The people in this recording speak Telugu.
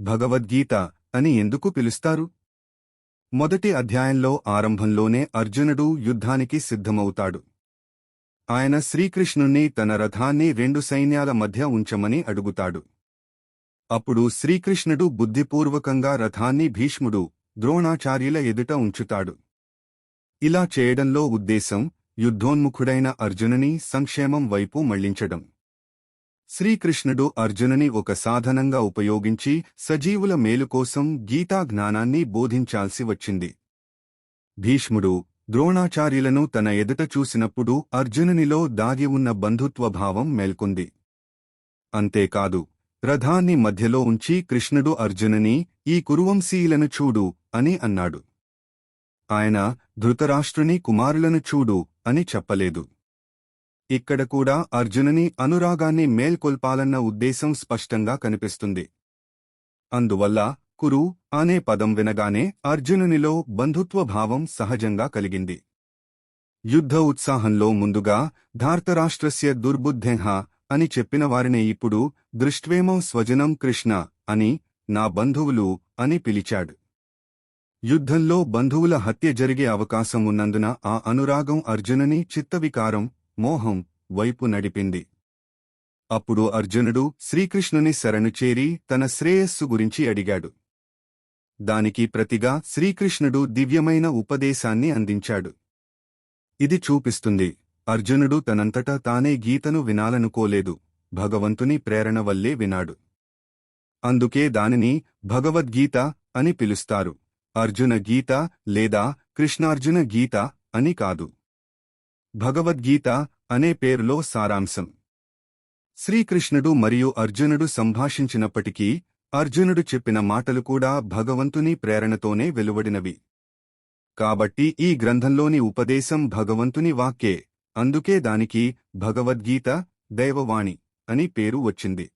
భగవద్గీత అని ఎందుకు పిలుస్తారు? మొదటి అధ్యాయంలో ఆరంభంలోనే అర్జునుడు యుద్ధానికి సిద్ధమవుతాడు. ఆయన శ్రీకృష్ణుణ్ణి తన రథాన్ని రెండు సైన్యాల మధ్య ఉంచమని అడుగుతాడు. అప్పుడు శ్రీకృష్ణుడు బుద్ధిపూర్వకంగా రథాన్ని భీష్ముడు ద్రోణాచార్యుల ఎదుట ఉంచుతాడు. ఇలా చేయడంలో ఉద్దేశం యుద్ధోన్ముఖుడైన అర్జునుని సంక్షేమం వైపు మళ్ళించడం. శ్రీకృష్ణుడు అర్జునుని ఒక సాధనంగా ఉపయోగించి సజీవుల మేలు కోసం గీతా జ్ఞానాన్ని బోధించాల్సి వచ్చింది. భీష్ముడు ద్రోణాచార్యులను తన ఎదుట చూసినప్పుడు అర్జునునిలో దాగి ఉన్న బంధుత్వభావం మేల్కొంది. అంతేకాదు రథాన్ని మధ్యలో ఉంచి కృష్ణుడు అర్జునుని ఈ కురువంశీయులను చూడు అని అన్నాడు. ఆయన ధృతరాష్ట్రుని కుమారులను చూడు అని చెప్పలేదు. ఇక్కడ కూడా అర్జునుని అనురాగాన్ని మేల్కొల్పాలన్న ఉద్దేశం స్పష్టంగా కనిపిస్తుంది. అందువల్ల కురు అనే పదం వినగానే అర్జునునిలో బంధుత్వభావం సహజంగా కలిగింది. యుద్ధ ఉత్సాహంలో ముందుగా ధార్తరాష్ట్రస్య దుర్బుద్ధెహ అని చెప్పిన వారిని ఇప్పుడు దృష్ట్వేమో స్వజనం కృష్ణ అని నా బంధువులు అని పిలిచాడు. యుద్ధంలో బంధువుల హత్య జరిగే అవకాశం ఉన్నందున ఆ అనురాగం అర్జునుని చిత్తవికారం మోహం వైపు నడిపింది. అప్పుడు అర్జునుడు శ్రీకృష్ణుని శరణు చేరి తన శ్రేయస్సు గురించి అడిగాడు. దానికి ప్రతిగా శ్రీకృష్ణుడు దివ్యమైన ఉపదేశాన్ని అందించాడు. ఇది చూపిస్తుంది. అర్జునుడు తనంతటా తానే గీతను వినాలనుకోలేదు. భగవంతుని ప్రేరణ వల్లే వినాడు. అందుకే దానిని భగవద్గీత అని పిలుస్తారు. అర్జున గీత లేదా కృష్ణార్జున గీత అని కాదు. భగవద్గీత అనే పేరులో సారాంశం. శ్రీకృష్ణుడు మరియు అర్జునుడు సంభాషించినప్పటికీ అర్జునుడు చెప్పిన మాటలు కూడా భగవంతుని ప్రేరణతోనే వెలువడినవి. కాబట్టి ఈ గ్రంథంలోని ఉపదేశం భగవంతుని వాక్యే అందుకే దానికి భగవద్గీత దైవవాణి అని పేరు వచ్చింది.